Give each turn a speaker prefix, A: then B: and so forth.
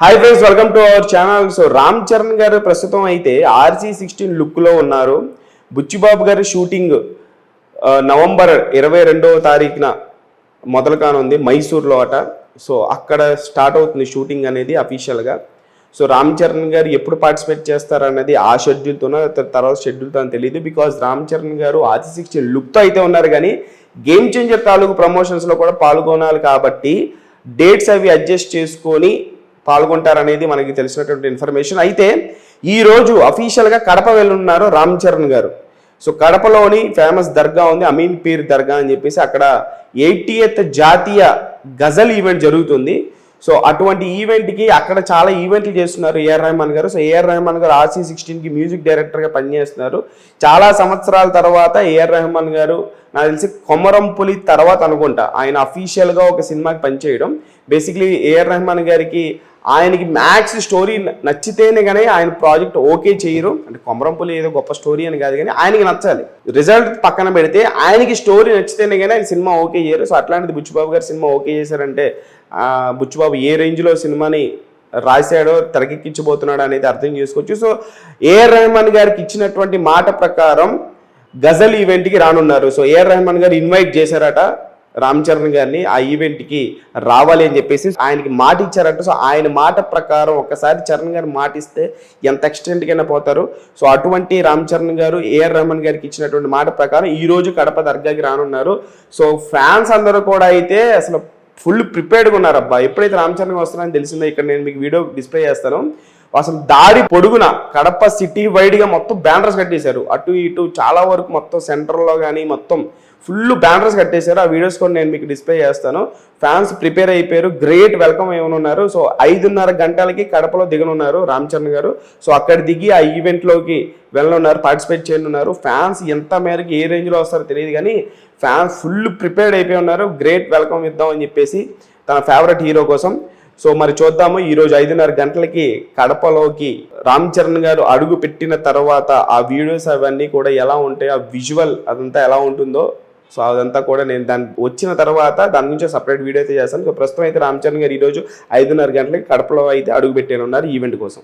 A: Hi friends welcome to our channel so Ram Charan garu ప్రస్తుతం అయితే RC sixteen లుక్లో ఉన్నారు. బుచ్చిబాబు గారి షూటింగ్ uh, నవంబర్ ఇరవై రెండవ తారీఖున మొదలు కానుంది మైసూర్లో అట. సో అక్కడ స్టార్ట్ అవుతుంది షూటింగ్ అనేది అఫీషియల్గా సో రామ్ చరణ్ గారు ఎప్పుడు పార్టిసిపేట్ చేస్తారన్నది ఆ షెడ్యూల్తోనో తర్వాత షెడ్యూల్తో అని తెలియదు బికాజ్ రామ్ చరణ్ గారు ఆర్సీ సిక్స్టీన్ లుక్తో అయితే ఉన్నారు కానీ గేమ్ చేంజర్ తాలూకు ప్రమోషన్స్లో కూడా పాల్గొనాలి కాబట్టి డేట్స్ అవి అడ్జస్ట్ చేసుకొని పాల్గొంటారనేది మనకి తెలిసినటువంటి ఇన్ఫర్మేషన్. అయితే ఈ రోజు అఫీషియల్గా కడప వెళ్ళున్నారు రామ్ చరణ్ గారు. సో కడపలోని ఫేమస్ దర్గా ఉంది అమీన్ పీర్ దర్గా అని చెప్పేసి అక్కడ ఎయిటీఎత్ జాతీయ గజల్ ఈవెంట్ జరుగుతుంది. సో అటువంటి ఈవెంట్కి అక్కడ చాలా ఈవెంట్లు చేస్తున్నారు ఏఆర్ రెహమాన్ గారు. సో ఏఆర్ రెహమాన్ గారు ఆర్సీ సిక్స్టీన్కి మ్యూజిక్ డైరెక్టర్గా పనిచేస్తున్నారు. చాలా సంవత్సరాల తర్వాత ఏఆర్ రెహమాన్ గారు నాకు తెలిసి కొమరం పులి తర్వాత అనుకుంటా ఆయన అఫీషియల్గా ఒక సినిమాకి పనిచేయడం. బేసిక్లీ ఏఆర్ రెహమాన్ గారికి ఆయనకి మ్యాక్స్ స్టోరీ నచ్చితేనే కానీ ఆయన ప్రాజెక్ట్ ఓకే చేయరు. అంటే కొమరంపులి ఏదో గొప్ప స్టోరీ అని కాదు కానీ ఆయనకి నచ్చాలి. రిజల్ట్ పక్కన పెడితే ఆయనకి స్టోరీ నచ్చితేనే కానీ ఆయన సినిమా ఓకే చేయరు. సో అట్లాంటిది బుచ్చిబాబు గారు సినిమా ఓకే చేశారంటే ఆ, బుచ్చిబాబు ఏ రేంజ్లో సినిమాని రాశాడో తెరకెక్కించబోతున్నాడు అనేది అర్థం చేసుకోవచ్చు. సో ఏఆర్ రెహమాన్ గారికి ఇచ్చినటువంటి మాట ప్రకారం గజల్ ఈవెంట్కి రానున్నారు. సో ఏఆర్ రెహమాన్ గారు ఇన్వైట్ చేశారట రామ్ చరణ్ గారిని ఆ ఈవెంట్కి రావాలి అని చెప్పేసి ఆయనకి మాట ఇచ్చారంట. సో ఆయన మాట ప్రకారం ఒకసారి చరణ్ గారు మాట ఇస్తే ఎంత ఎక్స్టెంట్కైనా పోతారు. సో అటువంటి రామ్ చరణ్ గారు ఏఆర్ రెహమాన్ గారికి ఇచ్చినటువంటి మాట ప్రకారం ఈరోజు కడప దర్గాకి రానున్నారు. సో ఫ్యాన్స్ అందరూ కూడా అయితే అసలు ఫుల్ ప్రిపేర్డ్గా ఉన్నారు. అబ్బా ఎప్పుడైతే రామ్ చరణ్ గారు వస్తున్నారని తెలిసిందో ఇక్కడ నేను మీకు వీడియో డిస్ప్లే చేస్తాను. అసలు దారి పొడుగున కడప సిటీ వైడ్గా మొత్తం బ్యానర్స్ కట్టేశారు. అటు ఇటు చాలా వరకు మొత్తం సెంటర్లో కానీ మొత్తం ఫుల్ బ్యానర్స్ కట్టేశారు. ఆ వీడియోస్ కూడా నేను మీకు డిస్ప్లే చేస్తాను. ఫ్యాన్స్ ప్రిపేర్ అయిపోయారు. గ్రేట్ వెల్కమ్ ఏమనున్నారు సో ఐదున్నర గంటలకి కడపలో దిగనున్నారు రామ్ చరణ్ గారు. సో అక్కడ దిగి ఆ ఈవెంట్లోకి వెళ్ళనున్నారు పార్టిసిపేట్ చేయనున్నారు. ఫ్యాన్స్ ఎంత మేరకు ఏ రేంజ్లో వస్తారో తెలియదు కానీ ఫ్యాన్స్ ఫుల్ ప్రిపేర్డ్ అయిపోయి ఉన్నారు. గ్రేట్ వెల్కమ్ ఇద్దాం అని చెప్పేసి తన ఫేవరెట్ హీరో కోసం. సో మరి చూద్దాము ఈరోజు ఐదున్నర గంటలకి కడపలోకి రామ్ చరణ్ గారు అడుగు పెట్టిన తర్వాత ఆ వీడియోస్ అవన్నీ కూడా ఎలా ఉంటాయి ఆ విజువల్ అదంతా ఎలా ఉంటుందో సో అదంతా కూడా నేను దాని వచ్చిన తర్వాత దాని నుంచి సపరేట్ వీడియో అయితే చేస్తాను. సో ప్రస్తుతం అయితే రామ్ చరణ్ గారు ఈరోజు ఐదున్నర గంటలకి కడపలో అయితే అడుగు పెట్టేనున్నారు ఈవెంట్ కోసం.